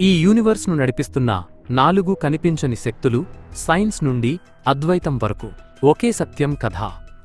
ఈ యూనివర్స్ను నడిపిస్తున్న నాలుగు కనిపించని శక్తులు సైన్స్ నుండి అద్వైతం వరకు. ఒకే సత్యం కథ.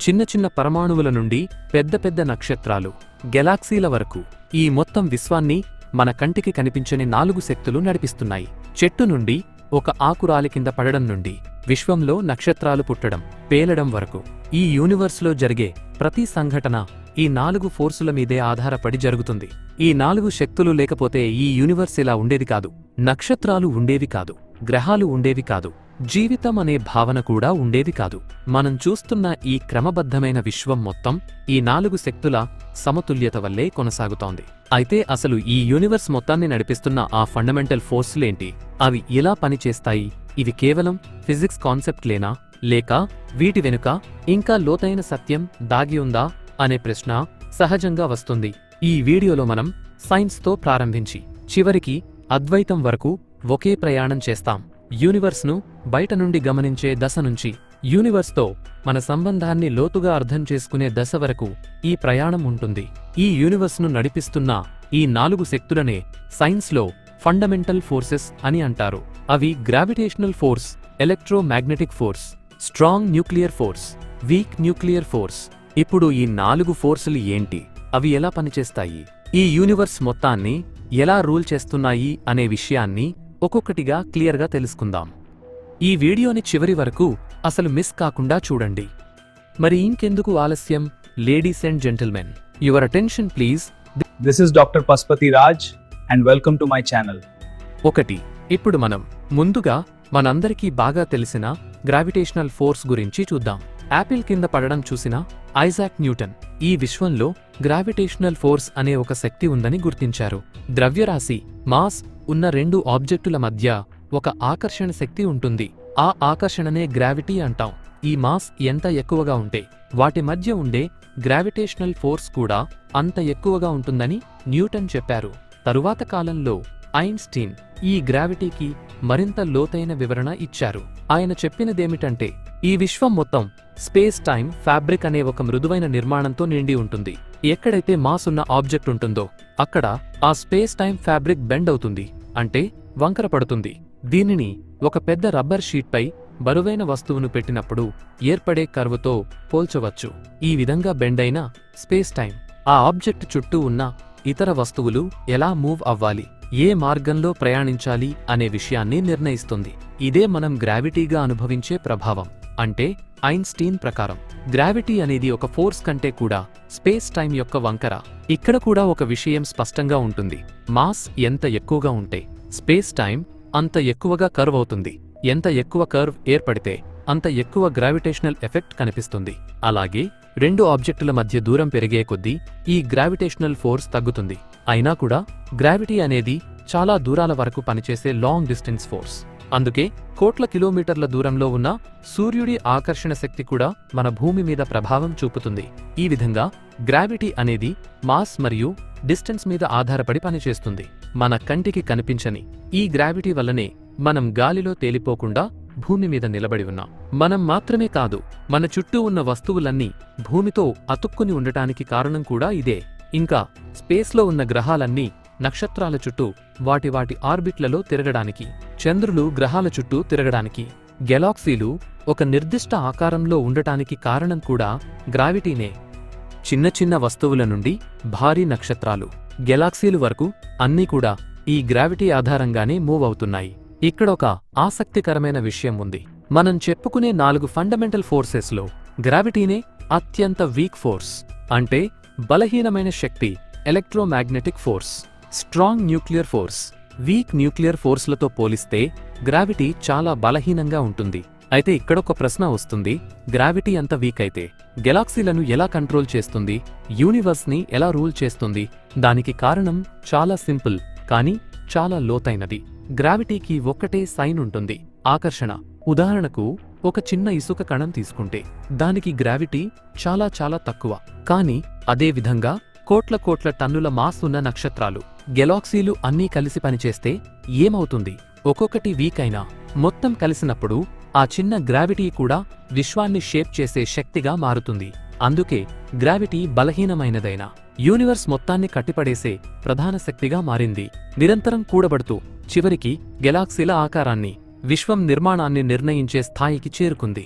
చిన్న చిన్న పరమాణువుల నుండి పెద్ద పెద్ద నక్షత్రాలు గెలాక్సీల వరకు. ఈ మొత్తం విశ్వాన్ని మన కంటికి కనిపించని నాలుగు శక్తులు నడిపిస్తున్నాయి. చెట్టు నుండి ఒక ఆకురాలి కింద పడడం నుండి విశ్వంలో నక్షత్రాలు పుట్టడం పేలడం వరకు. ఈ యూనివర్స్లో జరిగే ప్రతి సంఘటన ఈ నాలుగు ఫోర్సుల మీదే ఆధారపడి జరుగుతుంది. ఈ నాలుగు శక్తులు లేకపోతే ఈ యూనివర్స్ ఇలా ఉండేది కాదు. నక్షత్రాలు ఉండేవి కాదు. గ్రహాలు ఉండేవి కాదు. జీవితం అనే భావన కూడా ఉండేది కాదు. మనం చూస్తున్న ఈ క్రమబద్ధమైన విశ్వం మొత్తం ఈ నాలుగు శక్తుల సమతుల్యత వల్లే కొనసాగుతోంది. అయితే అసలు ఈ యూనివర్స్ మొత్తాన్ని నడిపిస్తున్న ఆ ఫండమెంటల్ ఫోర్సులేంటి అవి ఎలా పనిచేస్తాయి? ఇవి కేవలం ఫిజిక్స్ కాన్సెప్ట్లేనా లేక వీటి వెనుక ఇంకా లోతైన సత్యం దాగి ఉందా? అనే ప్రశ్న సహజంగా వస్తుంది. ఈ వీడియోలో మనం సైన్స్తో ప్రారంభించి చివరికి అద్వైతం వరకు ఒకే ప్రయాణం చేస్తాం. యూనివర్స్ను బయట నుండి గమనించే దశ నుంచి యూనివర్స్తో మన సంబంధాన్ని లోతుగా అర్థం చేసుకునే దశ వరకు ఈ ప్రయాణం ఉంటుంది. ఈ యూనివర్స్ను నడిపిస్తున్న ఈ నాలుగు శక్తులనే సైన్స్లో ఫండమెంటల్ ఫోర్సెస్ అని అంటారు. అవి gravitational force electromagnetic force strong nuclear force weak nuclear force. ఇప్పుడు ఈ నాలుగు ఫోర్సులు ఏంటి? అవి ఎలా పనిచేస్తాయి? ఈ యూనివర్స్ మొత్తాన్ని ఎలా రూల్ చేస్తున్నాయి అనే విషయాన్ని ఒక్కొక్కటిగా క్లియర్గా తెలుసుకుందాం. ఈ వీడియోని చివరి వరకు అసలు మిస్ కాకుండా చూడండి. మరి ఇంకెందుకు ఆలస్యం? Ladies and gentlemen your attention please. This is Dr. Paspati Raj, and welcome to my channel. ఒకటి ఇప్పుడు మనం ముందుగా మనందరికీ బాగా తెలిసిన గ్రావిటేషనల్ ఫోర్స్ గురించి చూద్దాం. యాపిల్ కింద పడడం చూసిన ఐజాక్ న్యూటన్ ఈ విశ్వంలో గ్రావిటేషనల్ ఫోర్స్ అనే ఒక శక్తి ఉందని గుర్తించారు. ద్రవ్యరాశి మాస్ ఉన్న రెండు ఆబ్జెక్టుల మధ్య ఒక ఆకర్షణ శక్తి ఉంటుంది. ఆ ఆకర్షణనే గ్రావిటీ అంటాం. ఈ మాస్ ఎంత ఎక్కువగా ఉంటే వాటి మధ్య ఉండే గ్రావిటేషనల్ ఫోర్స్ కూడా అంత ఎక్కువగా ఉంటుందని న్యూటన్ చెప్పారు. తరువాత కాలంలో ఐన్స్టీన్ ఈ గ్రావిటీకి మరింత లోతైన వివరణ ఇచ్చారు. ఆయన చెప్పినదేమిటంటే ఈ విశ్వం మొత్తం స్పేస్ టైం ఫ్యాబ్రిక్ అనే ఒక మృదువైన నిర్మాణంతో నిండి ఉంటుంది. ఎక్కడైతే మాస్ ఉన్న ఆబ్జెక్ట్ ఉంటుందో అక్కడ ఆ స్పేస్ టైం ఫ్యాబ్రిక్ బెండ్ అవుతుంది. అంటే వంకర పడుతుంది. దీనిని ఒక పెద్ద రబ్బర్ షీట్పై బరువైన వస్తువును పెట్టినప్పుడు ఏర్పడే కర్వుతో పోల్చవచ్చు. ఈ విధంగా బెండ్ అయిన స్పేస్ టైం ఆ ఆబ్జెక్ట్ చుట్టూ ఉన్న ఇతర వస్తువులు ఎలా మూవ్ అవ్వాలి? ఏ మార్గంలో ప్రయాణించాలి అనే విషయాన్ని నిర్ణయిస్తుంది. ఇదే మనం గ్రావిటీగా అనుభవించే ప్రభావం. అంటే ఐన్స్టీన్ ప్రకారం గ్రావిటీ అనేది ఒక ఫోర్స్ కంటే కూడా స్పేస్ టైం యొక్క వంకర. ఇక్కడ కూడా ఒక విషయం స్పష్టంగా ఉంటుంది. మాస్ ఎంత ఎక్కువగా ఉంటే స్పేస్ టైం అంత ఎక్కువగా కర్వ్ అవుతుంది. ఎంత ఎక్కువ కర్వ్ ఏర్పడితే అంత ఎక్కువ గ్రావిటేషనల్ ఎఫెక్ట్ కనిపిస్తుంది. అలాగే రెండు ఆబ్జెక్టుల మధ్య దూరం పెరిగే కొద్దీ ఈ గ్రావిటేషనల్ ఫోర్స్ తగ్గుతుంది. అయినా కూడా గ్రావిటీ అనేది చాలా దూరాల వరకు పనిచేసే లాంగ్ డిస్టెన్స్ ఫోర్స్. అందుకే కోట్ల కిలోమీటర్ల దూరంలో ఉన్న సూర్యుడి ఆకర్షణ శక్తి కూడా మన భూమి మీద ప్రభావం చూపుతుంది. ఈ విధంగా గ్రావిటీ అనేది మాస్ మరియు డిస్టెన్స్ మీద ఆధారపడి పనిచేస్తుంది. మన కంటికి కనిపించని ఈ గ్రావిటీ వల్లనే మనం గాలిలో తేలిపోకుండా భూమి మీద నిలబడి ఉన్నాం. మనం మాత్రమే కాదు మన చుట్టూ ఉన్న వస్తువులన్నీ భూమితో అతుక్కుని ఉండటానికి కారణం కూడా ఇదే. ఇంకా స్పేస్లో ఉన్న గ్రహాలన్నీ నక్షత్రాల చుట్టూ వాటి వాటి ఆర్బిట్లలో తిరగడానికి చంద్రులు గ్రహాల చుట్టూ తిరగడానికి గెలాక్సీలు ఒక నిర్దిష్ట ఆకారంలో ఉండటానికి కారణం కూడా గ్రావిటీనే. చిన్న చిన్న వస్తువుల నుండి భారీ నక్షత్రాలు గెలాక్సీలు వరకు అన్నీ కూడా ఈ గ్రావిటీ ఆధారంగానే మూవ్ అవుతున్నాయి. ఇక్కడొక ఆసక్తికరమైన విషయం ఉంది. మనం చెప్పుకునే నాలుగు ఫండమెంటల్ ఫోర్సెస్లో గ్రావిటీనే అత్యంత వీక్ ఫోర్స్ అంటే బలహీనమైన శక్తి electromagnetic force strong nuclear force. Weak nuclear ఫోర్స్లతో పోలిస్తే గ్రావిటీ చాలా బలహీనంగా ఉంటుంది. అయితే ఇక్కడొక ప్రశ్న వస్తుంది గ్రావిటీ అంత వీక్ అయితే గెలాక్సీలను ఎలా కంట్రోల్ చేస్తుంది యూనివర్స్ని ఎలా రూల్ చేస్తుంది దానికి కారణం చాలా సింపుల్ కానీ చాలా లోతైనది. గ్రావిటీకి ఒక్కటే సైన్ ఉంటుంది. ఆకర్షణ. ఉదాహరణకు ఒక చిన్న ఇసుక కణం తీసుకుంటే దానికి గ్రావిటీ చాలా చాలా తక్కువ. కానీ అదేవిధంగా కోట్ల కోట్ల టన్నుల మాస్ ఉన్న నక్షత్రాలు గెలాక్సీలు అన్నీ కలిసి పనిచేస్తే ఏమవుతుంది? ఒక్కొక్కటి వీక్ అయినా మొత్తం కలిసినప్పుడు ఆ చిన్న గ్రావిటీ కూడా విశ్వాన్ని షేప్ చేసే శక్తిగా మారుతుంది. అందుకే గ్రావిటీ బలహీనమైనదైనా. యూనివర్స్ మొత్తాన్ని కట్టిపడేసే ప్రధాన శక్తిగా మారింది. నిరంతరం కూడబడుతూ చివరికి గెలాక్సీల ఆకారాన్ని విశ్వం నిర్మాణాన్ని నిర్ణయించే స్థాయికి చేరుకుంది.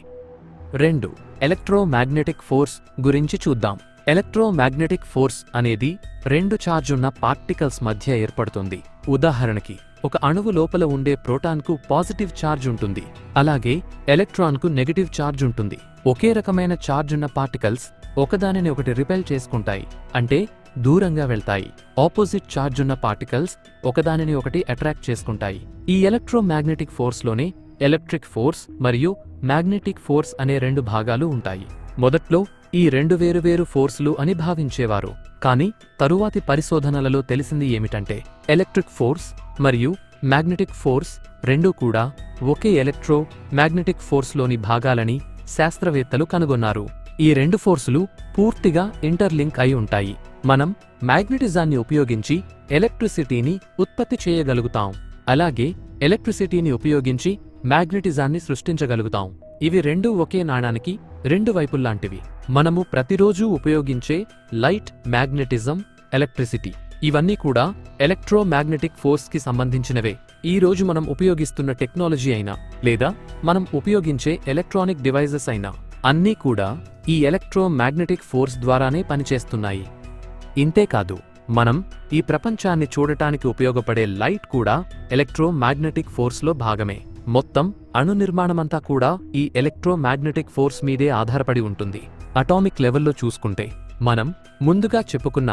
రెండు ఎలక్ట్రోమాగ్నెటిక్ ఫోర్స్ గురించి చూద్దాం. ఎలక్ట్రోమాగ్నెటిక్ ఫోర్స్ అనేది రెండు ఛార్జున్న పార్టికల్స్ మధ్య ఏర్పడుతుంది. ఉదాహరణకి ఒక అణువు లోపల ఉండే ప్రోటాన్కు పాజిటివ్ ఛార్జ్ ఉంటుంది. అలాగే ఎలక్ట్రాన్కు నెగటివ్ ఛార్జ్ ఉంటుంది. ఒకే రకమైన ఛార్జ్ ఉన్న పార్టికల్స్ ఒకదానిని ఒకటి రిపెల్ చేసుకుంటాయి అంటే దూరంగా వెళ్తాయి. ఆపోజిట్ ఛార్జ్ ఉన్న పార్టికల్స్ ఒకదానిని ఒకటి అట్రాక్ట్ చేసుకుంటాయి. ఈ ఎలక్ట్రోమాగ్నెటిక్ ఫోర్స్లోనే ఎలక్ట్రిక్ ఫోర్స్ మరియు మ్యాగ్నెటిక్ ఫోర్స్ అనే రెండు భాగాలు ఉంటాయి. మొదట్లో ఈ రెండు వేరువేరు ఫోర్సులు అని భావించేవారు. కానీ తరువాతి పరిశోధనలలో తెలిసింది ఏమిటంటే ఎలక్ట్రిక్ ఫోర్స్ మరియు మ్యాగ్నెటిక్ ఫోర్స్ రెండూ కూడా ఒకే ఎలక్ట్రో మ్యాగ్నెటిక్ ఫోర్స్లోని భాగాలని శాస్త్రవేత్తలు కనుగొన్నారు. ఈ రెండు ఫోర్సులు పూర్తిగా ఇంటర్లింక్ అయి ఉంటాయి. మనం మ్యాగ్నెటిజాన్ని ఉపయోగించి ఎలక్ట్రిసిటీని ఉత్పత్తి చేయగలుగుతాం. అలాగే ఎలక్ట్రిసిటీని ఉపయోగించి మ్యాగ్నెటిజాన్ని సృష్టించగలుగుతాం. ఇవి రెండూ ఒకే నాణానికి రెండు వైపుల్లాంటివి. మనము ప్రతిరోజూ ఉపయోగించే లైట్ మ్యాగ్నెటిజం ఎలక్ట్రిసిటీ. ఇవన్నీ కూడా ఎలక్ట్రోమాగ్నెటిక్ ఫోర్స్కి సంబంధించినవే. ఈ రోజు మనం ఉపయోగిస్తున్న టెక్నాలజీ అయినా లేదా మనం ఉపయోగించే ఎలక్ట్రానిక్ డివైజెస్ అయినా అన్నీ కూడా ఈ ఎలక్ట్రోమాగ్నెటిక్ ఫోర్స్ ద్వారానే పనిచేస్తున్నాయి. ఇంతేకాదు మనం ఈ ప్రపంచాన్ని చూడటానికి ఉపయోగపడే లైట్ కూడా ఎలక్ట్రోమాగ్నెటిక్ ఫోర్స్లో భాగమే. మొత్తం అణు నిర్మాణమంతా కూడా ఈ ఎలక్ట్రోమాగ్నెటిక్ ఫోర్స్ మీదే ఆధారపడి ఉంటుంది. అటామిక్ లెవెల్లో చూసుకుంటే మనం ముందుగా చెప్పుకున్న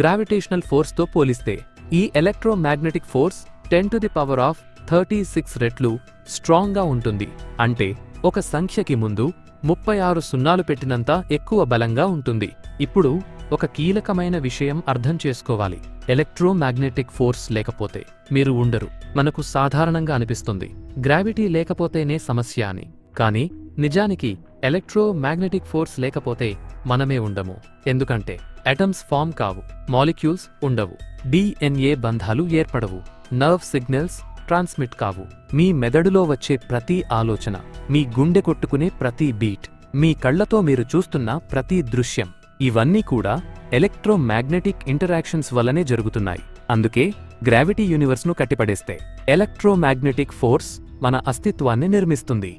గ్రావిటేషనల్ ఫోర్స్తో పోలిస్తే ఈ electromagnetic force ten to the power of thirty six రెట్లు స్ట్రాంగ్గా ఉంటుంది. అంటే ఒక సంఖ్యకి ముందు ముప్పై ఆరు సున్నాలు పెట్టినంత ఎక్కువ బలంగా ఉంటుంది. ఇప్పుడు ఒక కీలకమైన విషయం అర్థం చేసుకోవాలి. ఎలక్ట్రోమాగ్నెటిక్ ఫోర్స్ లేకపోతే మీరు ఉండరు. మనకు సాధారణంగా అనిపిస్తుంది. గ్రావిటీ లేకపోతేనే సమస్య అని. కానీ నిజానికి ఎలక్ట్రోమాగ్నెటిక్ ఫోర్స్ లేకపోతే మనమే ఉండము. ఎందుకంటే అటమ్స్ ఫామ్ కావు. మాలిక్యూల్స్ ఉండవు. డిఎన్ఏ బంధాలు ఏర్పడవు. నర్వ్ సిగ్నల్స్ ట్రాన్స్మిట్ కావు. మీ మెదడులో వచ్చే ప్రతి ఆలోచన మీ గుండె కొట్టుకునే ప్రతి బీట్ మీ కళ్ళతో మీరు చూస్తున్న ప్రతి దృశ్యం ఇవన్నీ కూడా ఎలక్ట్రోమాగ్నెటిక్ ఇంటరాక్షన్స్ వల్లనే జరుగుతున్నాయి. అందుకే గ్రావిటీ యూనివర్స్ను కట్టిపడేస్తే ఎలక్ట్రోమాగ్నెటిక్ ఫోర్స్ మన అస్తిత్వాన్ని నిర్మిస్తుంది.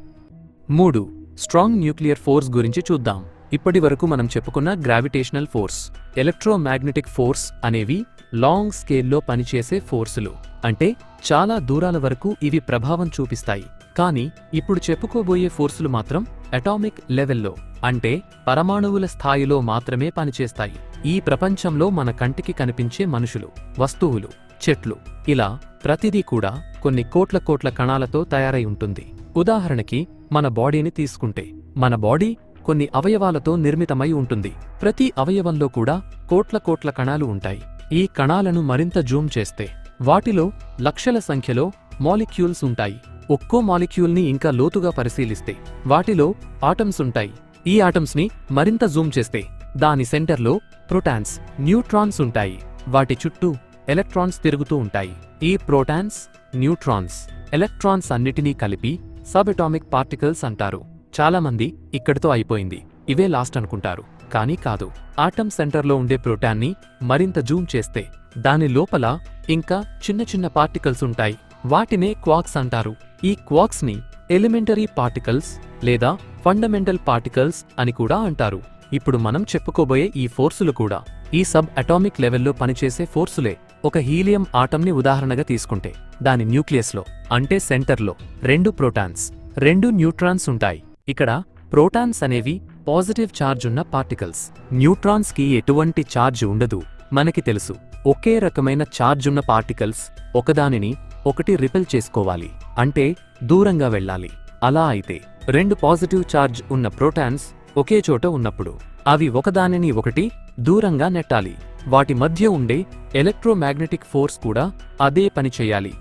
మూడు స్ట్రాంగ్ న్యూక్లియర్ ఫోర్స్ గురించి చూద్దాం. ఇప్పటి వరకు మనం చెప్పుకున్న గ్రావిటేషనల్ ఫోర్స్ ఎలక్ట్రోమాగ్నెటిక్ ఫోర్స్ అనేవి లాంగ్ స్కేల్లో పనిచేసే ఫోర్సులు అంటే చాలా దూరాల వరకు ఇవి ప్రభావం చూపిస్తాయి. కానీ ఇప్పుడు చెప్పుకోబోయే ఫోర్సులు మాత్రం అటామిక్ లెవెల్లో అంటే పరమాణువుల స్థాయిలో మాత్రమే పనిచేస్తాయి. ఈ ప్రపంచంలో మన కంటికి కనిపించే మనుషులు వస్తువులు చెట్లు ఇలా ప్రతిదీ కూడా కొన్ని కోట్ల కోట్ల కణాలతో తయారై ఉంటుంది. ఉదాహరణకి మన బాడీని తీసుకుంటే మన బాడీ కొన్ని అవయవాలతో నిర్మితమై ఉంటుంది. ప్రతి అవయవంలో కూడా కోట్ల కోట్ల కణాలు ఉంటాయి. ఈ కణాలను మరింత జూమ్ చేస్తే వాటిలో లక్షల సంఖ్యలో మాలిక్యూల్స్ ఉంటాయి. ఒక్కో మాలిక్యూల్ని ఇంకా లోతుగా పరిశీలిస్తే వాటిలో ఆటమ్స్ ఉంటాయి. ఈ ఆటమ్స్ని మరింత జూమ్ చేస్తే దాని సెంటర్లో ప్రోటాన్స్ న్యూట్రాన్స్ ఉంటాయి. వాటి చుట్టూ ఎలక్ట్రాన్స్ తిరుగుతూ ఉంటాయి. ఈ ప్రోటాన్స్ న్యూట్రాన్స్ ఎలక్ట్రాన్స్ అన్నిటినీ కలిపి సబ్ అటామిక్ పార్టికల్స్ అంటారు. చాలామంది ఇక్కడితో అయిపోయింది. ఇవే లాస్ట్ అనుకుంటారు. కానీ కాదు. ఆటమ్ సెంటర్లో ఉండే ప్రోటాన్ని మరింత జూమ్ చేస్తే దాని లోపల ఇంకా చిన్న చిన్న పార్టికల్స్ ఉంటాయి. వాటినే క్వాక్స్ అంటారు. ఈ క్వాక్స్ని ఎలిమెంటరీ పార్టికల్స్ లేదా ఫండమెంటల్ పార్టికల్స్ అని కూడా అంటారు. ఇప్పుడు మనం చెప్పుకోబోయే ఈ ఫోర్సులు కూడా ఈ సబ్ అటామిక్ లెవెల్లో పనిచేసే ఫోర్సులే. ఒక హీలియం ఆటంని ఉదాహరణగా తీసుకుంటే దాని న్యూక్లియస్లో అంటే సెంటర్లో రెండు ప్రోటాన్స్ రెండు న్యూట్రాన్స్ ఉంటాయి. ఇక్కడ ప్రోటాన్స్ అనేవి పాజిటివ్ ఛార్జ్ ఉన్న పార్టికల్స్. న్యూట్రాన్స్కి ఎటువంటి ఛార్జ్ ఉండదు. మనకి తెలుసు. ఒకే రకమైన ఛార్జ్ ఉన్న పార్టికల్స్ ఒకదానిని ఒకటి రిపెల్ చేసుకోవాలి. అంటే దూరంగా వెళ్ళాలి. అలా అయితే రెండు పాజిటివ్ ఛార్జ్ ఉన్న ప్రోటాన్స్ ఒకే చోట ఉన్నప్పుడు అవి ఒకదానిని ఒకటి దూరంగా నెట్టాలి. వాటి మధ్య ఉండే ఎలక్ట్రోమాగ్నెటిక్ ఫోర్స్ కూడా అదే పని చేయాలి.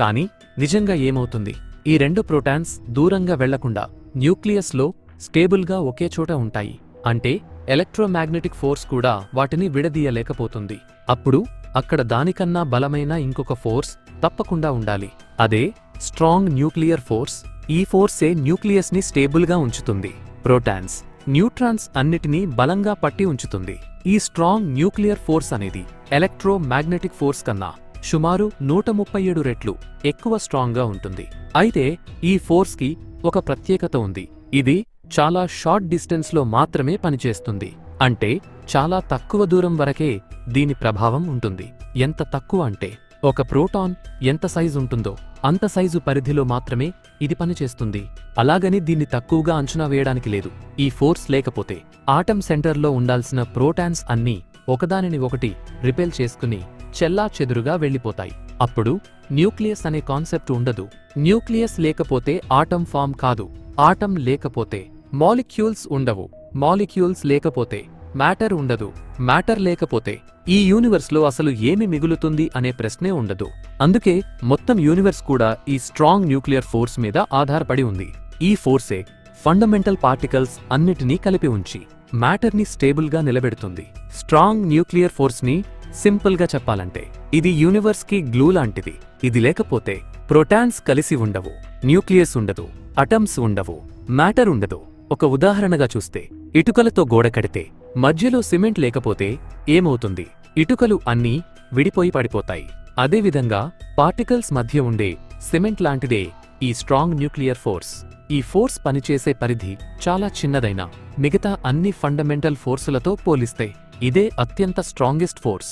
కానీ నిజంగా ఏమవుతుంది? ఈ రెండు ప్రోటాన్స్ దూరంగా వెళ్ళకుండా న్యూక్లియస్లో స్టేబుల్గా ఒకే చోట ఉంటాయి. అంటే ఎలక్ట్రోమాగ్నెటిక్ ఫోర్స్ కూడా వాటిని విడదీయలేకపోతుంది. అప్పుడు అక్కడ దానికన్నా బలమైన ఇంకొక ఫోర్స్ తప్పకుండా ఉండాలి. అదే స్ట్రాంగ్ న్యూక్లియర్ ఫోర్స్ ఈ ఫోర్సే న్యూక్లియస్ని స్టేబుల్గా ఉంచుతుంది. ప్రోటాన్స్ న్యూట్రాన్స్ అన్నిటినీ బలంగా పట్టి ఉంచుతుంది. ఈ స్ట్రాంగ్ న్యూక్లియర్ ఫోర్స్ అనేది ఎలక్ట్రోమాగ్నెటిక్ ఫోర్స్ కన్నా సుమారు నూట ముప్పై ఏడు రెట్లు ఎక్కువ స్ట్రాంగ్గా ఉంటుంది. అయితే ఈ ఫోర్స్కి ఒక ప్రత్యేకత ఉంది. ఇది చాలా షార్ట్ డిస్టెన్స్లో మాత్రమే పనిచేస్తుంది. అంటే చాలా తక్కువ దూరం వరకే దీని ప్రభావం ఉంటుంది. ఎంత తక్కువ అంటే ఒక ప్రోటాన్ ఎంత సైజు ఉంటుందో అంత సైజు పరిధిలో మాత్రమే ఇది పనిచేస్తుంది. అలాగని దీన్ని తక్కువగా అంచనా వేయడానికి లేదు. ఈ ఫోర్స్ లేకపోతే ఆటం సెంటర్లో ఉండాల్సిన ప్రోటాన్స్ అన్నీ ఒకదానిని ఒకటి రిపేల్ చేసుకుని చెల్లా చెదురుగా వెళ్ళిపోతాయి. అప్పుడు న్యూక్లియస్ అనే కాన్సెప్ట్ ఉండదు. న్యూక్లియస్ లేకపోతే ఆటం ఫామ్ కాదు. ఆటం లేకపోతే మాలిక్యూల్స్ ఉండవు. మాలిక్యూల్స్ లేకపోతే మ్యాటర్ ఉండదు. మ్యాటర్ లేకపోతే ఈ యూనివర్స్లో అసలు ఏమి మిగులుతుంది అనే ప్రశ్నే ఉండదు. అందుకే మొత్తం యూనివర్స్ కూడా ఈ స్ట్రాంగ్ న్యూక్లియర్ ఫోర్స్ మీద ఆధారపడి ఉంది. ఈ ఫోర్సే ఫండమెంటల్ పార్టికల్స్ అన్నిటినీ కలిపి ఉంచి మ్యాటర్ని స్టేబుల్గా నిలబెడుతుంది. స్ట్రాంగ్ న్యూక్లియర్ ఫోర్స్ని సింపుల్గా చెప్పాలంటే ఇది యూనివర్స్కి గ్లూ లాంటిది. ఇది లేకపోతే ప్రోటాన్స్ కలిసి ఉండవు న్యూక్లియస్ ఉండదు అటమ్స్ ఉండవు మ్యాటర్ ఉండదు. ఒక ఉదాహరణగా చూస్తే ఇటుకలతో గోడ కడితే మధ్యలో సిమెంట్ లేకపోతే ఏమవుతుంది? ఇటుకలు అన్నీ విడిపోయి పడిపోతాయి. అదేవిధంగా పార్టికల్స్ మధ్య ఉండే సిమెంట్ లాంటిదే ఈ స్ట్రాంగ్ న్యూక్లియర్ ఫోర్స్. ఈ ఫోర్స్ పనిచేసే పరిధి చాలా చిన్నదైన మిగతా అన్ని ఫండమెంటల్ ఫోర్సులతో పోలిస్తే ఇదే అత్యంత స్ట్రాంగెస్ట్ ఫోర్స్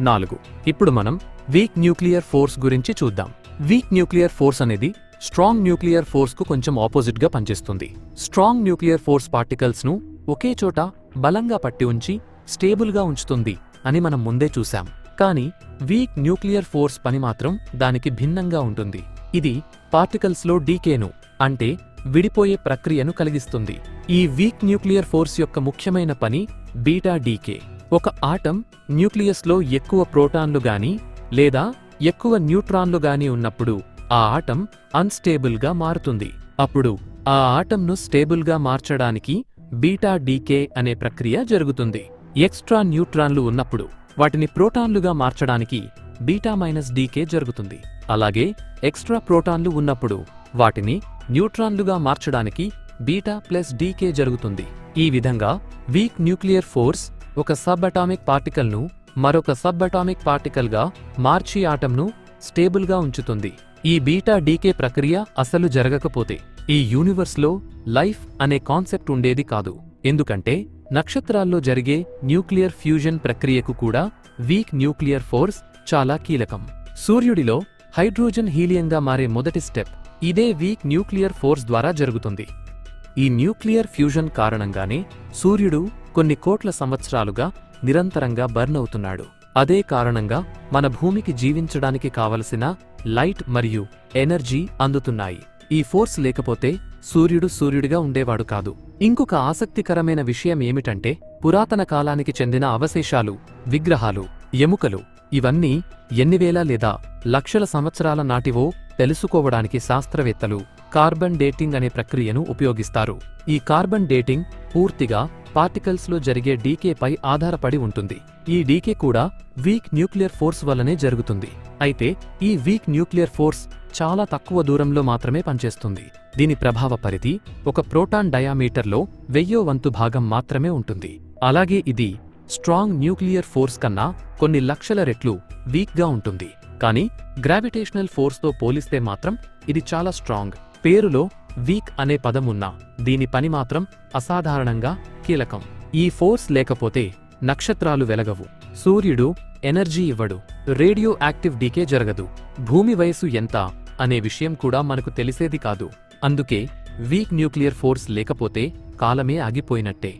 నాలుగు ఇప్పుడు మనం వీక్ న్యూక్లియర్ ఫోర్స్ గురించి చూద్దాం. వీక్ న్యూక్లియర్ ఫోర్స్ అనేది స్ట్రాంగ్ న్యూక్లియర్ ఫోర్స్కు కొంచెం ఆపోజిట్గా పనిచేస్తుంది. స్ట్రాంగ్ న్యూక్లియర్ ఫోర్స్ పార్టికల్స్ను ఒకే చోట బలంగా పట్టి ఉంచి స్టేబుల్గా ఉంచుతుంది అని మనం ముందే చూశాం. కానీ వీక్ న్యూక్లియర్ ఫోర్స్ పని మాత్రం దానికి భిన్నంగా ఉంటుంది. ఇది పార్టికల్స్లో డీకేను అంటే విడిపోయే ప్రక్రియను కలిగిస్తుంది. ఈ వీక్ న్యూక్లియర్ ఫోర్స్ యొక్క ముఖ్యమైన పని బీటా డీకే. ఒక ఆటం న్యూక్లియస్లో ఎక్కువ ప్రోటాన్లు గాని లేదా ఎక్కువ న్యూట్రాన్లు గాని ఉన్నప్పుడు ఆ ఆటం అన్స్టేబుల్గా మారుతుంది. అప్పుడు ఆ ఆటంను స్టేబుల్గా మార్చడానికి బీటా డీకే అనే ప్రక్రియ జరుగుతుంది. ఎక్స్ట్రా న్యూట్రాన్లు ఉన్నప్పుడు వాటిని ప్రోటాన్లుగా మార్చడానికి బీటా మైనస్ డీకే జరుగుతుంది. అలాగే ఎక్స్ట్రా ప్రోటాన్లు ఉన్నప్పుడు వాటిని న్యూట్రాన్లుగా మార్చడానికి బీటా ప్లస్ డీకే జరుగుతుంది. ఈ విధంగా వీక్ న్యూక్లియర్ ఫోర్స్ ఒక సబ్ అటామిక్ పార్టికల్ను మరొక సబ్ అటామిక్ పార్టికల్గా మార్చి ఆటంను స్టేబుల్గా ఉంచుతుంది. ఈ బీటా డీకే ప్రక్రియ అసలు జరగకపోతే ఈ యూనివర్స్లో లైఫ్ అనే కాన్సెప్ట్ ఉండేది కాదు. ఎందుకంటే నక్షత్రాల్లో జరిగే న్యూక్లియర్ ఫ్యూజన్ ప్రక్రియకు కూడా వీక్ న్యూక్లియర్ ఫోర్స్ చాలా కీలకం. సూర్యుడిలో హైడ్రోజన్ హీలియంగా మారే మొదటి స్టెప్ ఇదే వీక్ న్యూక్లియర్ ఫోర్స్ ద్వారా జరుగుతుంది. ఈ న్యూక్లియర్ ఫ్యూజన్ కారణంగానే సూర్యుడు కొన్ని కోట్ల సంవత్సరాలుగా నిరంతరంగా బర్న్ అవుతున్నాడు. అదే కారణంగా మన భూమికి జీవించడానికి కావలసిన లైట్ మరియు ఎనర్జీ అందుతున్నాయి. ఈ ఫోర్స్ లేకపోతే సూర్యుడు సూర్యుడిగా ఉండేవాడు కాదు. ఇంకొక ఆసక్తికరమైన విషయం ఏమిటంటే పురాతన కాలానికి చెందిన అవశేషాలు విగ్రహాలు ఎముకలు ఇవన్నీ ఎన్నివేల లేదా లక్షల సంవత్సరాల నాటివో తెలుసుకోవడానికి శాస్త్రవేత్తలు కార్బన్ డేటింగ్ అనే ప్రక్రియను ఉపయోగిస్తారు. ఈ కార్బన్ డేటింగ్ పూర్తిగా పార్టికల్స్లో జరిగే డీకేపై ఆధారపడి ఉంటుంది. ఈ డీకే కూడా వీక్ న్యూక్లియర్ ఫోర్స్ వల్లనే జరుగుతుంది. అయితే ఈ వీక్ న్యూక్లియర్ ఫోర్స్ చాలా తక్కువ దూరంలో మాత్రమే పనిచేస్తుంది. దీని ప్రభావ పరిధి ఒక ప్రోటాన్ డయామీటర్లో వెయ్యో వంతు భాగం మాత్రమే ఉంటుంది. అలాగే ఇది స్ట్రాంగ్ న్యూక్లియర్ ఫోర్స్ కన్నా కొన్ని లక్షల రెట్లు వీక్గా ఉంటుంది. కానీ గ్రావిటేషనల్ ఫోర్స్తో పోలిస్తే మాత్రం ఇది చాలా స్ట్రాంగ్. పేరులో వీక్ అనే పదం ఉన్నా దీని పని మాత్రం అసాధారణంగా కీలకం. ఈ ఫోర్స్ లేకపోతే నక్షత్రాలు వెలగవు. సూర్యుడు ఎనర్జీ ఇవ్వడు. రేడియో యాక్టివ్ డీకే జరగదు. భూమి వయసు ఎంత అనే విషయం కూడా మనకు తెలిసేది కాదు. అందుకే వీక్ న్యూక్లియర్ ఫోర్స్ లేకపోతే కాలమే ఆగిపోయినట్టే.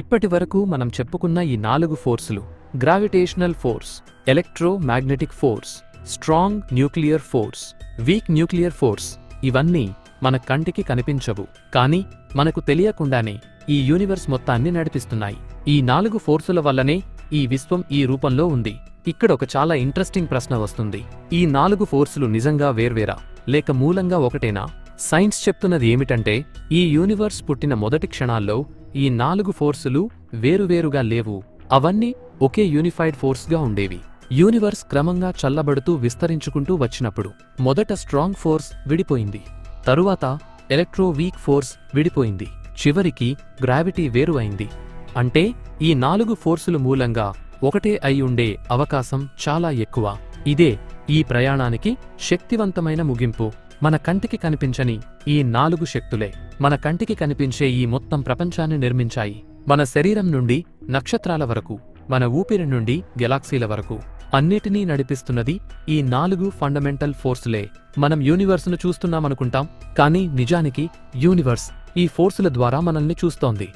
ఇప్పటి వరకు మనం చెప్పుకున్న ఈ నాలుగు ఫోర్సులు gravitational force electromagnetic force strong nuclear force weak nuclear force ఇవన్నీ మన కంటికి కనిపించవు. కానీ మనకు తెలియకుండానే ఈ యూనివర్స్ మొత్తాన్ని నడిపిస్తున్నాయి. ఈ నాలుగు ఫోర్సుల వల్లనే ఈ విశ్వం ఈ రూపంలో ఉంది. ఇక్కడ ఒక చాలా ఇంట్రెస్టింగ్ ప్రశ్న వస్తుంది. ఈ నాలుగు ఫోర్సులు నిజంగా వేర్వేరా? లేక మూలంగా ఒకటేనా? సైన్స్ చెప్తున్నది ఏమిటంటే ఈ యూనివర్స్ పుట్టిన మొదటి క్షణాల్లో ఈ నాలుగు ఫోర్సులు వేరువేరుగా లేవు. అవన్నీ ఒకే యూనిఫైడ్ ఫోర్స్గా ఉండేవి. యూనివర్స్ క్రమంగా చల్లబడుతూ విస్తరించుకుంటూ వచ్చినప్పుడు మొదట స్ట్రాంగ్ ఫోర్స్ విడిపోయింది. తరువాత ఎలక్ట్రో వీక్ ఫోర్స్ విడిపోయింది. చివరికి గ్రావిటీ వేరు అయింది. అంటే ఈ నాలుగు ఫోర్సులు మూలంగా ఒకటే అయి ఉండే అవకాశం చాలా ఎక్కువ. ఇదే ఈ ప్రయాణానికి శక్తివంతమైన ముగింపు. మన కంటికి కనిపించని ఈ నాలుగు శక్తులే మన కంటికి కనిపించే ఈ మొత్తం ప్రపంచాన్ని నిర్మించాయి. మన శరీరం నుండి నక్షత్రాల వరకు మన ఊపిరి నుండి గెలాక్సీల వరకు. అన్నిటినీ నడిపిస్తున్నది ఈ నాలుగు ఫండమెంటల్ ఫోర్సులే. మనం యూనివర్స్ను చూస్తున్నామనుకుంటాం కానీ నిజానికి యూనివర్స్ ఈ ఫోర్సుల ద్వారా మనల్ని చూస్తోంది.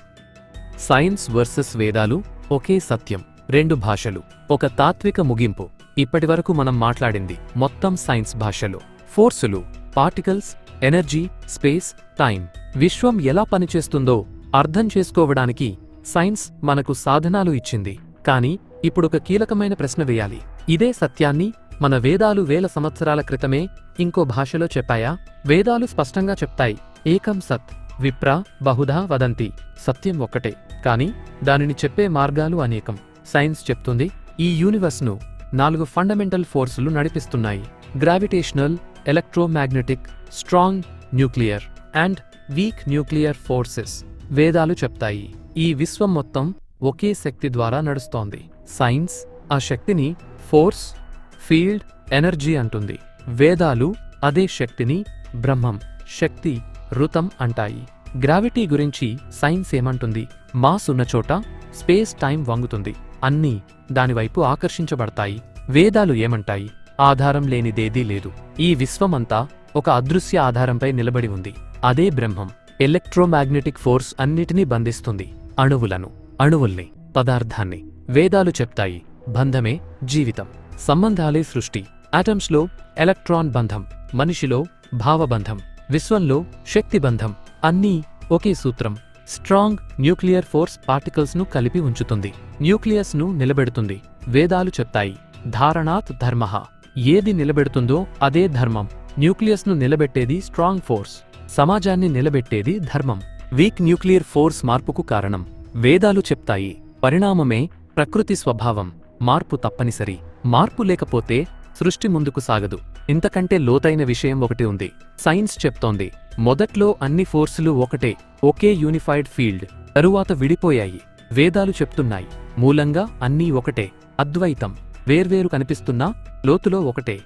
సైన్స్ వర్సెస్ వేదాలు ఒకే సత్యం రెండు భాషలు. ఒక తాత్విక ముగింపు. ఇప్పటివరకు మనం మాట్లాడింది మొత్తం సైన్స్ భాషలో. ఫోర్సులు పార్టికల్స్ ఎనర్జీ స్పేస్ టైం విశ్వం ఎలా పనిచేస్తుందో అర్థం చేసుకోవడానికి సైన్స్ మనకు సాధనాలు ఇచ్చింది. కానీ ఇప్పుడొక కీలకమైన ప్రశ్న వేయాలి. ఇదే సత్యాన్ని మన వేదాలు వేల సంవత్సరాల క్రితమే ఇంకో భాషలో చెప్పాయా? వేదాలు స్పష్టంగా చెప్తాయి. ఏకం సత్ విప్ర బహుధా వదంతి. సత్యం ఒక్కటే. కాని దానిని చెప్పే మార్గాలు అనేకం. సైన్స్ చెప్తుంది ఈ యూనివర్స్ను నాలుగు ఫండమెంటల్ ఫోర్సులు నడిపిస్తున్నాయి. Gravitational electromagnetic strong nuclear and weak nuclear forces వేదాలు చెప్తాయి. ఈ విశ్వం మొత్తం ఒకే శక్తి ద్వారా నడుస్తోంది. సైన్స్ ఆ శక్తిని ఫోర్స్ ఫీల్డ్ ఎనర్జీ అంటుంది. వేదాలు అదే శక్తిని బ్రహ్మం శక్తి ఋతం అంటాయి. గ్రావిటీ గురించి సైన్స్ ఏమంటుంది? మాస్ ఉన్న చోట స్పేస్ టైం వంగుతుంది. అన్నీ దానివైపు ఆకర్షించబడతాయి. వేదాలు ఏమంటాయి? ఆధారం లేనిదేదీ లేదు. ఈ విశ్వమంతా ఒక అదృశ్య ఆధారంపై నిలబడి ఉంది. అదే బ్రహ్మం ఎలక్ట్రోమాగ్నెటిక్ ఫోర్స్ అన్నిటినీ బంధిస్తుంది. అణువులను అణువుల్ని. పదార్థాన్ని వేదాలు చెప్తాయి. బంధమే జీవితం. సంబంధాలే సృష్టి. ఆటమ్స్లో ఎలక్ట్రాన్ బంధం మనిషిలో భావబంధం విశ్వంలో శక్తి బంధం అన్నీ ఒకే సూత్రం. స్ట్రాంగ్ న్యూక్లియర్ ఫోర్స్ పార్టికల్స్ను కలిపి ఉంచుతుంది. న్యూక్లియస్ను నిలబెడుతుంది. వేదాలు చెప్తాయి. ధారణాత్ ధర్మ. ఏది నిలబెడుతుందో అదే ధర్మం. న్యూక్లియస్ను నిలబెట్టేది స్ట్రాంగ్ ఫోర్స్. సమాజాన్ని నిలబెట్టేది ధర్మం. వీక్ న్యూక్లియర్ ఫోర్స్ మార్పుకు కారణం. వేదాలు చెప్తాయి. పరిణామమే ప్రకృతి స్వభావం. మార్పు తప్పనిసరి. మార్పు లేకపోతే సృష్టి ముందుకు సాగదు. ఇంతకంటే లోతైన విషయం ఒకటి ఉంది. సైన్స్ చెప్తోంది. మొదట్లో అన్ని ఫోర్సులు ఒకటే ఒకే యూనిఫైడ్ ఫీల్డ్. తరువాత విడిపోయాయి. వేదాలు చెప్తున్నాయి. మూలంగా అన్నీ ఒకటే. అద్వైతం. వేర్వేరు కనిపిస్తున్నా లోతులో ఒకటే.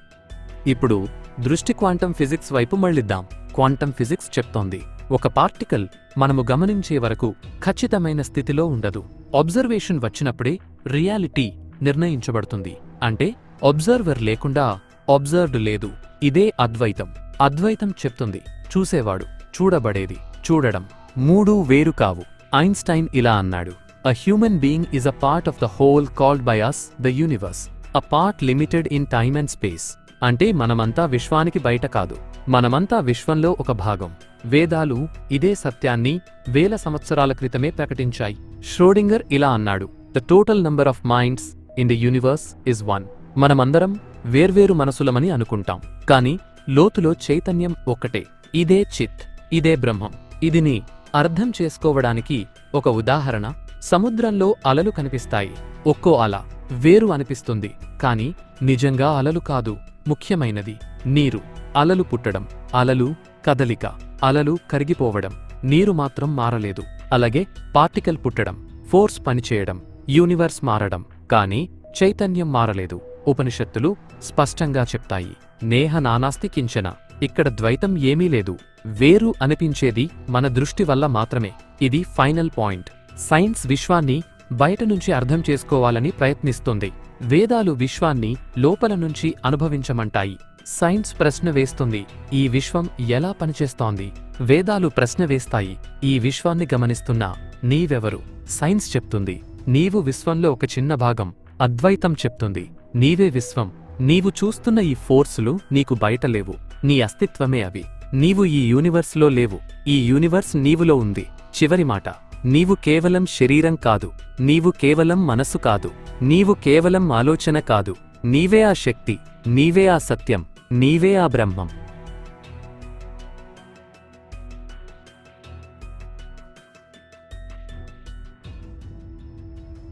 ఇప్పుడు దృష్టి క్వాంటం ఫిజిక్స్ వైపు మళ్ళిద్దాం. క్వాంటం ఫిజిక్స్ చెప్తోంది. ఒక పార్టికల్ మనము గమనించే వరకు ఖచ్చితమైన స్థితిలో ఉండదు. అబ్జర్వేషన్ వచ్చినప్పుడే రియాలిటీ నిర్ణయించబడుతుంది. అంటే అబ్జర్వర్ లేకుండా అబ్జర్వ్డ్ లేదు. ఇదే అద్వైతం. అద్వైతం చెప్తుంది చూసేవాడు చూడబడేది చూడడం మూడు వేరు కావు. ఐన్స్టైన్ ఇలా అన్నాడు a human being is a part of the whole called by us the universe a part limited in time and space అంటే మనమంతా విశ్వానికి బయట కాదు. మనమంతా విశ్వంలో ఒక భాగం. వేదాలు ఇదే సత్యాన్ని వేల సంవత్సరాల క్రితమే ప్రకటించాయి. ష్రోడింగర్ ఇలా అన్నాడు the total number of minds in the universe is one మనమందరం వేర్వేరు మనసులమని అనుకుంటాం. కాని లోతులో చైతన్యం ఒక్కటే ఇదే చిత్ ఇదే బ్రహ్మం. ఇదిని అర్థం చేసుకోవడానికి ఒక ఉదాహరణ సముద్రంలో అలలు కనిపిస్తాయి. ఒక్కో అల వేరు అనిపిస్తుంది కాని నిజంగా అలలు కాదు ముఖ్యమైనది నీరు. అలలు పుట్టడం అలలు కదలిక అలలు కరిగిపోవడం నీరు మాత్రం మారలేదు. అలాగే పార్టికల్ పుట్టడం ఫోర్స్ పనిచేయడం యూనివర్స్ మారడం కానీ చైతన్యం మారలేదు. ఉపనిషత్తులు స్పష్టంగా చెప్తాయి. నేహ నానాస్తి కించన. ఇక్కడ ద్వైతం ఏమీ లేదు. వేరు అనిపించేది మన దృష్టి వల్ల మాత్రమే. ఇది ఫైనల్ పాయింట్. సైన్స్ విశ్వాన్ని బయట నుంచి అర్థం చేసుకోవాలని ప్రయత్నిస్తుంది. వేదాలు విశ్వాన్ని లోపల నుంచి అనుభవించమంటాయి. సైన్స్ ప్రశ్న వేస్తుంది ఈ విశ్వం ఎలా పనిచేస్తోంది? వేదాలు ప్రశ్న వేస్తాయి ఈ విశ్వాన్ని గమనిస్తున్నా నీవెవరు? సైన్స్ చెప్తుంది నీవు విశ్వంలో ఒక చిన్న భాగం అద్వైతం చెప్తుంది నీవే విశ్వం. నీవు చూస్తున్న ఈ ఫోర్సులు నీకు బయట లేవు నీ అస్తిత్వమే అవి. నీవు ఈ యూనివర్స్లో లేవు ఈ యూనివర్స్ నీవులో ఉంది చివరి మాట. నీవు కేవలం శరీరం కాదు నీవు కేవలం మనసు కాదు నీవు కేవలం ఆలోచన కాదు నీవే ఆ శక్తి నీవే ఆ సత్యం నీవే ఆ బ్రహ్మం.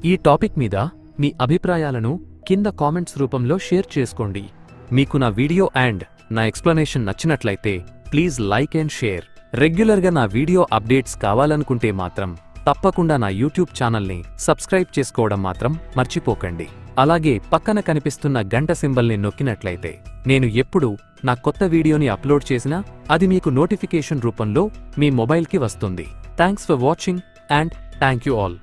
ఈ టాపిక్ మీద మీ అభిప్రాయాలను కింద కామెంట్స్ రూపంలో షేర్ చేసుకోండి. మీకు నా వీడియో అండ్ నా ఎక్స్ప్లెనేషన్ నచ్చినట్లయితే ప్లీజ్ లైక్ అండ్ షేర్. రెగ్యులర్గా నా వీడియో అప్డేట్స్ కావాలనుకుంటే మాత్రం తప్పకుండా నా యూట్యూబ్ ఛానల్ని సబ్స్క్రైబ్ చేసుకోవడం మాత్రం మర్చిపోకండి. అలాగే పక్కన కనిపిస్తున్న గంట సింబల్ని నొక్కినట్లయితే నేను ఎప్పుడు నా కొత్త వీడియోని అప్లోడ్ చేసినా అది మీకు నోటిఫికేషన్ రూపంలో మీ మొబైల్కి వస్తుంది. Thanks for watching and thank you all.